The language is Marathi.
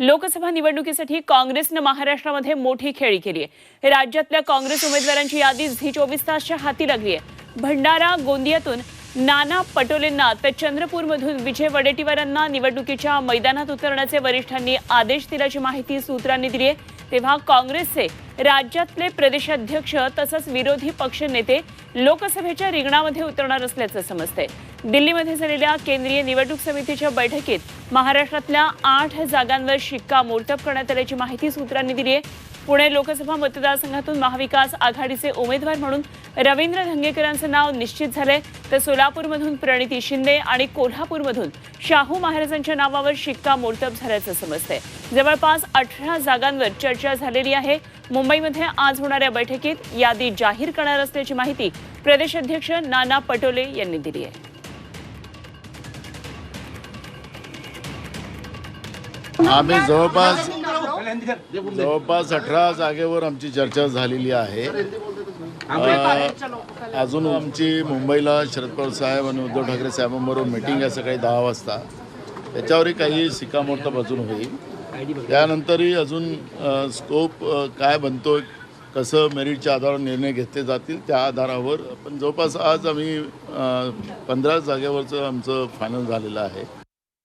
लोकसभा निवडणुकीसाठी काँग्रेसनं महाराष्ट्रामध्ये मोठी खेळी केली आहे. राज्यातल्या काँग्रेस उमेदवारांची यादी झी चोवीस तासच्या हाती लागली आहे. भंडारा गोंदियातून नाना पटोलेंना तर चंद्रपूरमधून विजय वडेट्टीवारांना निवडणुकीच्या मैदानात उतरण्याचे वरिष्ठांनी आदेश दिल्याची माहिती सूत्रांनी दिली आहे. तेव्हा काँग्रेसचे राज्यातले प्रदेशाध्यक्ष तसंच विरोधी पक्षनेते लोकसभेच्या रिंगणामध्ये उतरणार असल्याचं समजतंय. दिल्लीमध्ये झालेल्या केंद्रीय निवडणूक समितीच्या बैठकीत महाराष्ट्रातल्या आठ जागांवर शिक्कामोर्तब करण्यात आल्याची माहिती सूत्रांनी दिली आहे पुणे लोकसभा मतदारसंघातून महाविकास आघाडीचे उमेदवार म्हणून रवींद्र धंगेकरांचं नाव निश्चित झालंय तर सोलापूरमधून प्रणिती शिंदे आणि कोल्हापूरमधून शाहू महाराजांच्या नावावर शिक्कामोर्तब झाल्याचं समजतंय जवळपास अठरा जागांवर चर्चा झालेली आहे. मुंबईमध्ये आज होणाऱ्या बैठकीत यादी जाहीर करणार असल्याची माहिती प्रदेशाध्यक्ष नाना पटोले यांनी दिली आहे. आम्ही जवळपास जवळपास अठरा जागेवर आमची चर्चा झालेली आहे. अजून आमची मुंबईला शरद पवार साहेब आणि उद्धव ठाकरे साहेबांबरोबर मिटिंग आहे सकाळी दहा वाजता. त्याच्यावरही काही शिक्कामोर्तब अजून होईल. त्यानंतरही अजून स्कोप काय बनतोय कसं मेरिटच्या आधारावर निर्णय घेतले जातील त्या आधारावर. पण जवळपास आज आम्ही पंधरा जागेवरचं आमचं फायनल झालेलं आहे.